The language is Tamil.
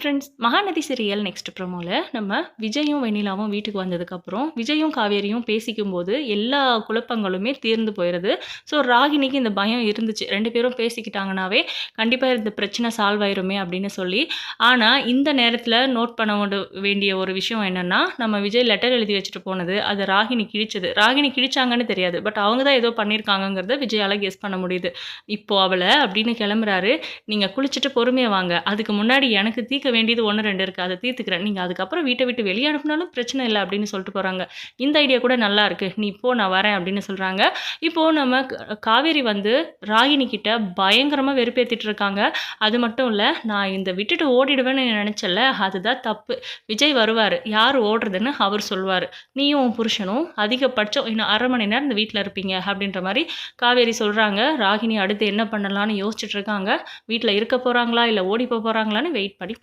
ஃப்ரெண்ட்ஸ் மகாநதி சீரியல் நெக்ஸ்ட் ப்ரோமோவில் நம்ம விஜயும் வெண்ணிலாவும் வீட்டுக்கு வந்ததுக்கப்புறம் விஜயும் காவேரியும் பேசிக்கும்போது எல்லா குழப்பங்களுமே தீர்ந்து போயிடுது ஸோ ராகினிக்கு இந்த பயம் இருந்துச்சு. ரெண்டு பேரும் பேசிக்கிட்டாங்கனாவே கண்டிப்பாக இந்த பிரச்சனை சால்வ் ஆயிருமே அப்படின்னு சொல்லி. ஆனால் இந்த நேரத்தில் நோட் பண்ண வேண்டிய ஒரு விஷயம் என்னென்னா நம்ம விஜய் லெட்டர் எழுதி வச்சுட்டு போனது அது ராகினி கிழிச்சது. ராகினி கிழிச்சாங்கன்னு தெரியாது. பட் அவங்க தான் ஏதோ பண்ணியிருக்காங்கங்கிறத விஜயால் கெஸ் பண்ண முடியுது. இப்போது அவளை அப்படின்னு கிளம்புறாரு. நீங்கள் குளிச்சுட்டு பொறுமையாக வாங்க. அதுக்கு முன்னாடி எனக்கு வேண்டியது ஒன்று ரெண்டு இருக்குது அதை தீர்த்துக்கிறேன். நீங்கள் அதுக்கப்புறம் வீட்டை விட்டு வெளியே அனுப்புனாலும் பிரச்சனை இல்லை அப்படின்னு சொல்லிட்டு போகிறாங்க இந்த ஐடியா கூட நல்லா இருக்குது நீ இப்போ நான் வரேன் அப்படின்னு சொல்கிறாங்க இப்போது நம்ம காவேரி வந்து ராகினி கிட்ட பயங்கரமாக வெறுப்பேற்றிட்டு இருக்காங்க. அது மட்டும் இல்லை நான் இந்த விட்டுட்டு ஓடிடுவேன்னு நினச்சல அதுதான் தப்பு. விஜய் வருவார். யார் ஓடுறதுன்னு அவர் சொல்வார். நீயும் புருஷனும் அதிகபட்சம் இன்னும் அரை மணி நேரம் இந்த வீட்டில் இருப்பீங்க அப்படின்ற மாதிரி காவேரி சொல்கிறாங்க ராகினி அடுத்து என்ன பண்ணலான்னு யோசிச்சுட்டு இருக்காங்க. வீட்டில் இருக்க போகிறாங்களா இல்லை ஓடி போக போகிறாங்களான்னு வெயிட் பண்ணி